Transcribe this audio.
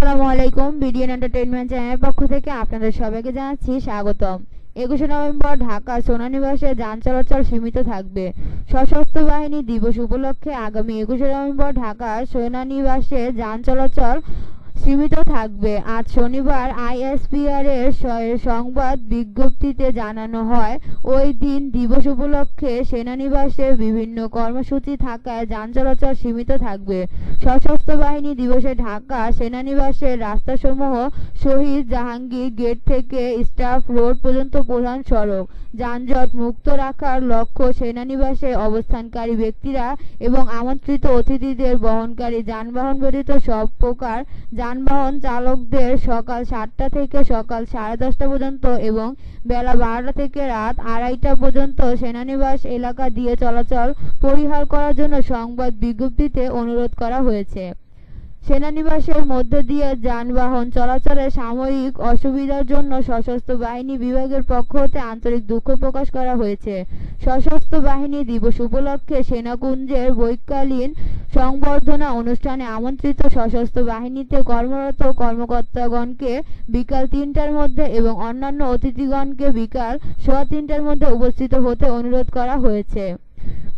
আলাইকুম, BDN entertainment চ্যানেলের পক্ষ থেকে আপনাদের সবাইকে জানাচ্ছি স্বাগতম। একুশে নভেম্বর ঢাকা সোনানিবাসে যান চলাচল সীমিত থাকবে। সশস্ত্র বাহিনী দিবস উপলক্ষে আগামী একুশে নভেম্বর ঢাকার সোনানিবাসে যান চলাচল সীমিত থাকবে। আজ শনিবার আইএসপিআর এর সংবাদ বিজ্ঞপ্তিতে জানানো হয়, ওই দিন দিবস উপলক্ষে সেনানিবাসে বিভিন্ন কর্মসূচি থাকায় যান চলাচল সীমিত থাকবে। সশস্ত্র বাহিনী দিবসে ঢাকা সেনানিবাসের রাস্তাসমূহ শহীদ জাহাঙ্গীর গেট থেকে স্টাফ রোড পর্যন্ত প্রধান সড়ক। যানজট মুক্ত রাখার লক্ষ্য সেনানিবাসে অবস্থানকারী ব্যক্তিরা এবং আমন্ত্রিত অতিথিদের বহনকারী যানবাহন ব্যতীত সব প্রকার যানবাহন চালকদের সকাল সাতটা থেকে সকাল সাড়ে দশটা পর্যন্ত এবং বেলা বারোটা থেকে রাত আড়াইটা পর্যন্ত সেনানিবাস এলাকা দিয়ে চলাচল পরিহার করার জন্য সংবাদ বিজ্ঞপ্তিতে অনুরোধ করা হয়েছে। সেনানিবাসের মধ্য দিয়ে যানবাহন চলাচলে সাময়িক অসুবিধার জন্য সশস্ত্র বাহিনী বিভাগের পক্ষ হতে আন্তরিক দুঃখ প্রকাশ করা হয়েছে। সশস্ত্র বাহিনী দিবস উপলক্ষে সেনাকুঞ্জের বৈকালীন সংবর্ধনা অনুষ্ঠানে আমন্ত্রিত সশস্ত্র বাহিনীতে কর্মরত কর্মকর্তাগণকে বিকাল তিনটার মধ্যে এবং অন্যান্য অতিথিগণকে বিকাল সোয়া তিনটার মধ্যে উপস্থিত হতে অনুরোধ করা হয়েছে।